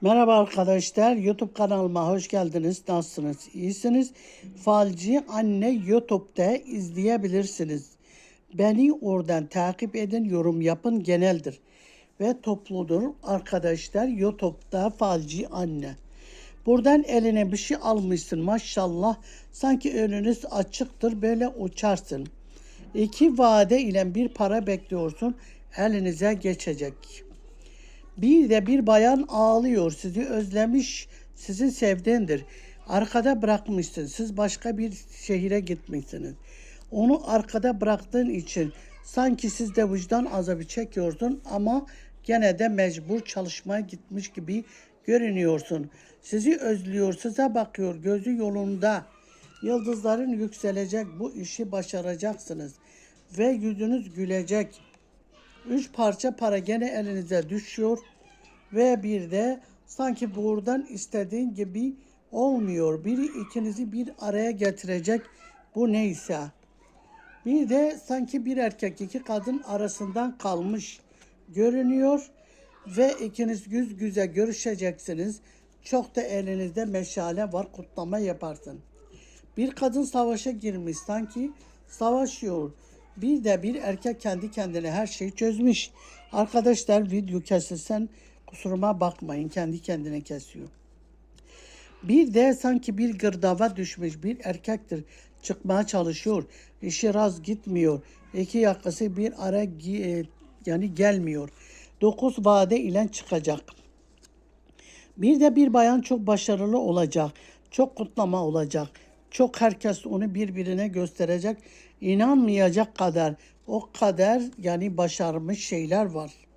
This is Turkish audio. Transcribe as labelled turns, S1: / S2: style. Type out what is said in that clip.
S1: Merhaba arkadaşlar, YouTube kanalıma hoş geldiniz. Nasılsınız? İyisiniz? Falcı Anne YouTube'da izleyebilirsiniz. Beni oradan takip edin, yorum yapın geneldir. Ve topludur arkadaşlar YouTube'da Falcı Anne. Buradan eline bir şey almışsın maşallah. Sanki önünüz açıktır böyle uçarsın. İki vade ile bir para bekliyorsun elinize geçecek. Bir de bir bayan ağlıyor, sizi özlemiş, sizi sevdiğindir. Arkada bırakmışsın, siz başka bir şehire gitmişsiniz. Onu arkada bıraktığın için sanki siz de vicdan azabı çekiyorsun ama gene de mecbur çalışmaya gitmiş gibi görünüyorsun. Sizi özlüyor, size bakıyor, gözü yolunda. Yıldızların yükselecek, bu işi başaracaksınız ve yüzünüz gülecek. Üç parça para gene elinize düşüyor ve bir de sanki buradan istediğin gibi olmuyor. Biri ikinizi bir araya getirecek bu neyse. Bir de sanki bir erkek iki kadın arasından kalmış görünüyor ve ikiniz yüz yüze görüşeceksiniz. Çok da elinizde meşale var kutlama yaparsın. Bir kadın savaşa girmiş sanki savaşıyor. Bir de bir erkek kendi kendine her şeyi çözmüş. Arkadaşlar video kesilsen kusuruma bakmayın kendi kendine kesiyor. Bir de sanki bir gırdava düşmüş bir erkektir. Çıkmaya çalışıyor. İşi raz gitmiyor. İki yakası bir ara e, yani gelmiyor. Dokuz vade ile çıkacak. Bir de bir bayan çok başarılı olacak. Çok kutlama olacak. Çok herkes onu birbirine gösterecek. İnanmayacak kadar o kadar yani başarmış şeyler var.